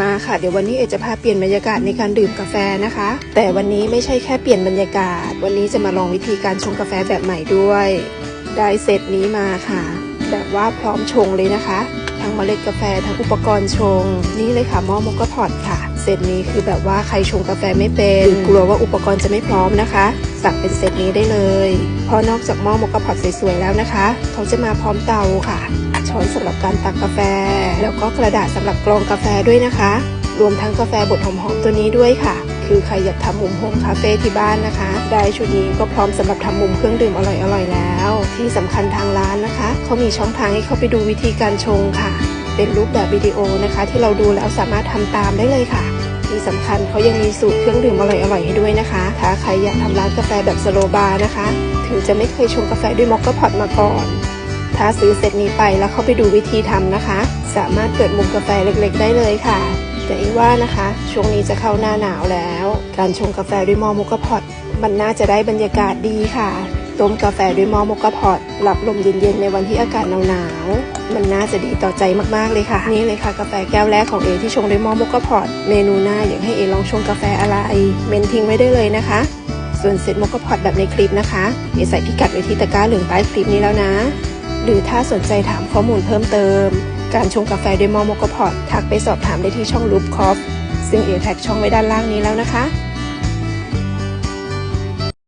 มาค่ะ เดี๋ยววันนี้เอจะพาเปลี่ยนบรรยากาศในการดื่มกาแฟนะคะ แต่วันนี้ไม่ใช่แค่เปลี่ยนบรรยากาศ วันนี้จะมาลองวิธีการชงกาแฟแบบใหม่ด้วย ได้เซตนี้มาค่ะ แบบว่าพร้อมชงเลยนะคะ ทั้งเมล็ดกาแฟทั้งอุปกรณ์ชง นี่เลยค่ะหม้อมกกพอดค่ะ เซตนี้คือแบบว่าใครชงกาแฟไม่เป็นหรือกลัวว่าอุปกรณ์จะไม่พร้อมนะคะ สั่งเป็นเซตนี้ได้เลยเพราะนอกจากหม้อมกกะพอตสวยๆแล้วนะคะ เขาจะมาพร้อมเตาค่ะ ช้อนสำหรับการตักกาแฟ แล้วก็กระดาษสำหรับกรองกาแฟด้วยนะคะ รวมทั้งกาแฟบดหอมๆตัวนี้ด้วยค่ะ คือใครอยากทำมุมโฮมคาเฟ่ที่บ้านนะคะ ได้ชุดนี้ก็พร้อมสำหรับทำมุมเครื่องดื่มอร่อยๆแล้ว ที่สำคัญทางร้านนะคะ เขามีช่องทางให้เข้าไปดูวิธีการชงค่ะ เป็นรูปแบบวิดีโอนะคะ ที่เราดูแล้วสามารถทำตามได้เลยค่ะ ที่สำคัญเขายังมีสูตรเครื่องดื่มอร่อยๆให้ด้วยนะคะถ้าใครอยากทำร้านกาแฟแบบสโลบาร์นะคะ ถึงจะไม่เคยชงกาแฟด้วยมอคค่าพอตมาก่อนถ้าซื้อเซตนี้ไปแล้วเข้าไปดูวิธีทำนะคะ สามารถเปิดมุมกาแฟเล็กๆ ได้เลยค่ะ แต่อีว่านะคะ ช่วงนี้จะเข้าหน้าหนาวแล้ว การชงกาแฟด้วยมอมกกพอตมันน่าจะได้บรรยากาศดีค่ะ ต้มกาแฟด้วยหม้อมกกะพอตรับลมเย็นๆในวันที่อากาศหนาวๆมันน่าจะดีต่อใจมากๆเลยค่ะ นี่เลยค่ะกาแฟแก้วแรกของเอที่ชงด้วยหม้อมกกะพอตเมนูหน้าอยากให้เอลองชงกาแฟอะไรเมนทิ้งไว้ได้เลยนะคะ ส่วนเซตมกกะพอตแบบในคลิปนะคะเอใส่พิกัดไว้ที่ตะกร้าเหลืองใต้คลิปนี้แล้วนะ หรือถ้าสนใจถามข้อมูลเพิ่มเติม การชงกาแฟด้วยหม้อมกพอตทักไปสอบถามได้ที่ช่องลูปคอฟซึ่งเอแท็กช่องไว้ด้านล่างนี้แล้วนะคะ